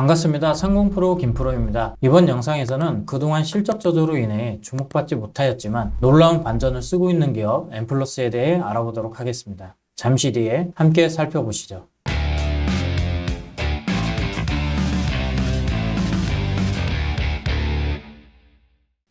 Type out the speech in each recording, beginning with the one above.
반갑습니다. 상공프로 김프로입니다. 이번 영상에서는 그동안 실적 저조로 인해 주목받지 못하였지만 놀라운 반전을 쓰고 있는 기업 엠플러스에 대해 알아보도록 하겠습니다. 잠시 뒤에 함께 살펴보시죠.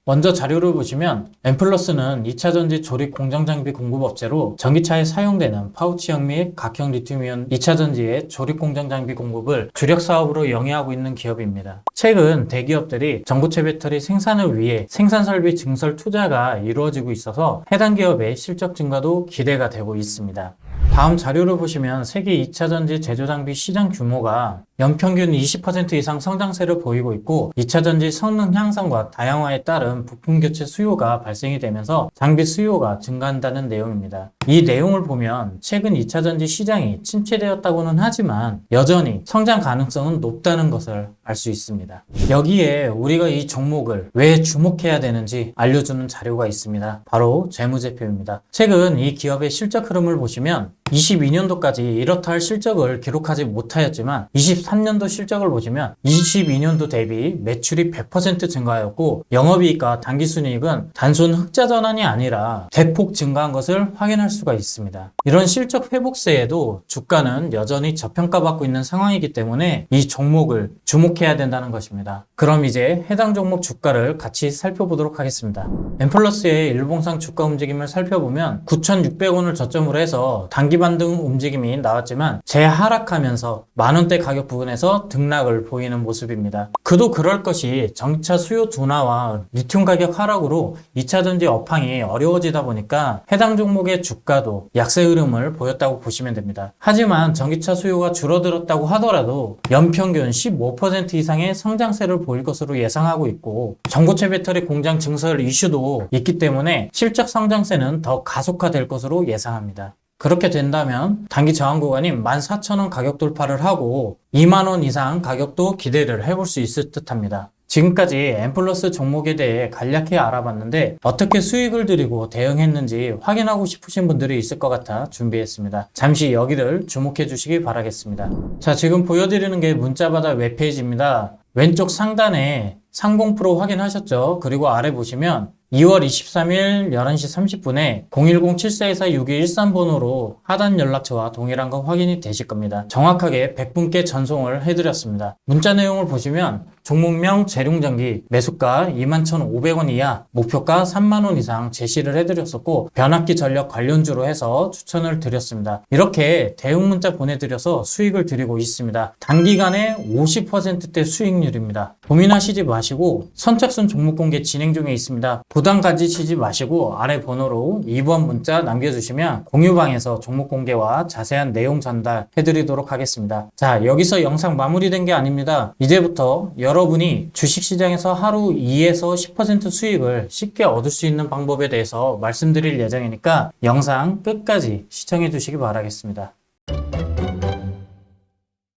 먼저 자료를 보시면 엠플러스는 2차전지 조립 공정 장비 공급 업체로 전기차에 사용되는 파우치형 및 각형 리튬이온 2차전지의 조립 공정 장비 공급을 주력 사업으로 영위하고 있는 기업입니다. 최근 대기업들이 전고체 배터리 생산을 위해 생산 설비 증설 투자가 이루어지고 있어서 해당 기업의 실적 증가도 기대가 되고 있습니다. 다음 자료를 보시면 세계 2차 전지 제조장비 시장 규모가 연평균 20% 이상 성장세를 보이고 있고 2차 전지 성능 향상과 다양화에 따른 부품 교체 수요가 발생이 되면서 장비 수요가 증가한다는 내용입니다. 이 내용을 보면 최근 2차전지 시장이 침체되었다고는 하지만 여전히 성장 가능성은 높다는 것을 알 수 있습니다. 여기에 우리가 이 종목을 왜 주목해야 되는지 알려주는 자료가 있습니다. 바로 재무제표입니다. 최근 이 기업의 실적 흐름을 보시면 22년도까지 이렇다 할 실적을 기록하지 못하였지만 23년도 실적을 보시면 22년도 대비 매출이 100% 증가하였고 영업이익과 당기순이익은 단순 흑자 전환이 아니라 대폭 증가한 것을 확인할 수가 있습니다. 이런 실적 회복세에도 주가는 여전히 저평가받고 있는 상황이기 때문에 이 종목을 주목해야 된다는 것입니다. 그럼 이제 해당 종목 주가를 같이 살펴보도록 하겠습니다. 엠플러스의 일봉상 주가 움직임을 살펴보면 9,600원을 저점으로 해서 단기 반등 움직임이 나왔지만 재하락하면서 만원대 가격 부근에서 등락을 보이는 모습입니다. 그도 그럴 것이 전기차 수요 둔화와 리튬 가격 하락으로 2차 전지 업황이 어려워지다 보니까 해당 종목의 주가 도 약세 흐름을 보였다고 보시면 됩니다. 하지만 전기차 수요가 줄어들었다고 하더라도 연평균 15% 이상의 성장세를 보일 것으로 예상하고 있고 전고체 배터리 공장 증설 이슈도 있기 때문에 실적 성장세는 더 가속화될 것으로 예상합니다. 그렇게 된다면 단기 저항 구간인 14,000원 가격 돌파를 하고 2만원 이상 가격도 기대를 해볼 수 있을 듯 합니다. 지금까지 엠플러스 종목에 대해 간략히 알아봤는데 어떻게 수익을 들이고 대응했는지 확인하고 싶으신 분들이 있을 것 같아 준비했습니다. 잠시 여기를 주목해 주시기 바라겠습니다. 자, 지금 보여드리는 게 문자바다 웹페이지입니다. 왼쪽 상단에 상공 프로 확인하셨죠? 그리고 아래 보시면 2월 23일 11시 30분에 010-7424-6213번호로 하단 연락처와 동일한 건 확인이 되실 겁니다. 정확하게 100분께 전송을 해드렸습니다. 문자 내용을 보시면 종목명 재룡전기 매수가 21,500원 이하 목표가 3만원 이상 제시를 해드렸었고 변압기 전력 관련주로 해서 추천을 드렸습니다. 이렇게 대응 문자 보내드려서 수익을 드리고 있습니다. 단기간에 50%대 수익률입니다. 고민하시지 마시고 선착순 종목 공개 진행 중에 있습니다. 부담 가지시지 마시고 아래 번호로 2번 문자 남겨주시면 공유방에서 종목 공개와 자세한 내용 전달 해드리도록 하겠습니다. 자 여기서 영상 마무리된 게 아닙니다. 이제부터 여 러분이 주식시장에서 하루 2에서 10% 수익을 쉽게 얻을 수 있는 방법에 대해서 말씀드릴 예정이니까 영상 끝까지 시청해 주시기 바라겠습니다.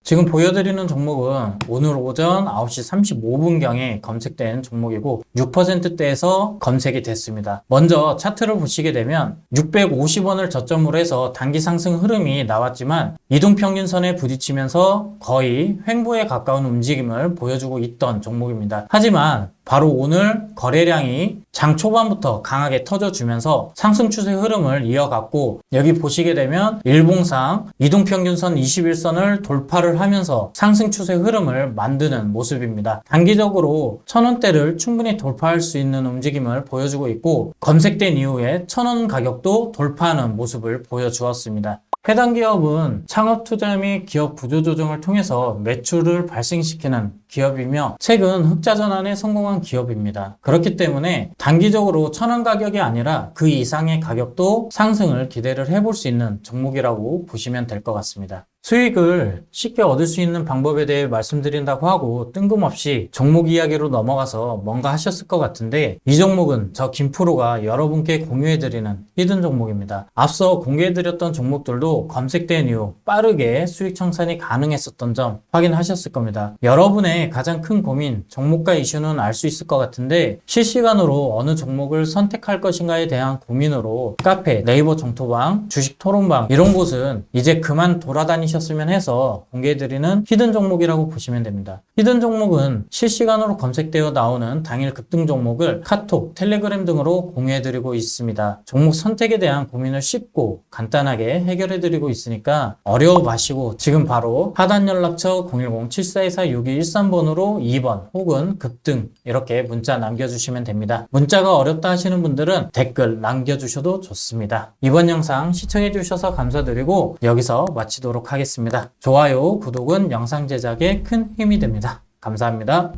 지금 보여드리는 종목은 오늘 오전 9시 35분경에 검색된 종목이고 6%대에서 검색이 됐습니다. 먼저 차트를 보시게 되면 650원을 저점으로 해서 단기 상승 흐름이 나왔지만 이동평균선에 부딪히면서 거의 횡보에 가까운 움직임을 보여주고 있던 종목입니다. 하지만 바로 오늘 거래량이 장 초반부터 강하게 터져주면서 상승 추세 흐름을 이어갔고 여기 보시게 되면 일봉상 이동평균선 21선을 돌파를 하면서 상승 추세 흐름을 만드는 모습입니다. 단기적으로 천원대를 충분히 돌파할 수 있는 움직임을 보여주고 있고 검색된 이후에 천원 가격도 돌파하는 모습을 보여주었습니다. 해당 기업은 창업 투자 및 기업 구조 조정을 통해서 매출을 발생시키는 기업이며 최근 흑자 전환에 성공한 기업입니다. 그렇기 때문에 단기적으로 천원 가격이 아니라 그 이상의 가격도 상승을 기대를 해볼 수 있는 종목이라고 보시면 될 것 같습니다. 수익을 쉽게 얻을 수 있는 방법에 대해 말씀드린다고 하고 뜬금없이 종목 이야기로 넘어가서 뭔가 하셨을 것 같은데 이 종목은 저 김프로가 여러분께 공유해드리는 히든 종목입니다. 앞서 공개해드렸던 종목들도 검색된 이후 빠르게 수익 청산이 가능했었던 점 확인하셨을 겁니다. 여러분의 가장 큰 고민, 종목과 이슈는 알 수 있을 것 같은데 실시간으로 어느 종목을 선택할 것인가에 대한 고민으로 카페, 네이버 정토방, 주식 토론방 이런 곳은 이제 그만 돌아다니셔 도 않으셨으면 해서 공개해드리는 히든 종목이라고 보시면 됩니다. 히든 종목은 실시간으로 검색되어 나오는 당일 급등 종목을 카톡, 텔레그램 등으로 공유해드리고 있습니다. 종목 선택에 대한 고민을 쉽고 간단하게 해결해드리고 있으니까 어려워 마시고 지금 바로 하단 연락처 010-7424-6213번으로 2번 혹은 급등 이렇게 문자 남겨주시면 됩니다. 문자가 어렵다 하시는 분들은 댓글 남겨주셔도 좋습니다. 이번 영상 시청해주셔서 감사드리고 여기서 마치도록 하겠습니다. 좋아요, 구독은 영상 제작에 큰 힘이 됩니다. 감사합니다.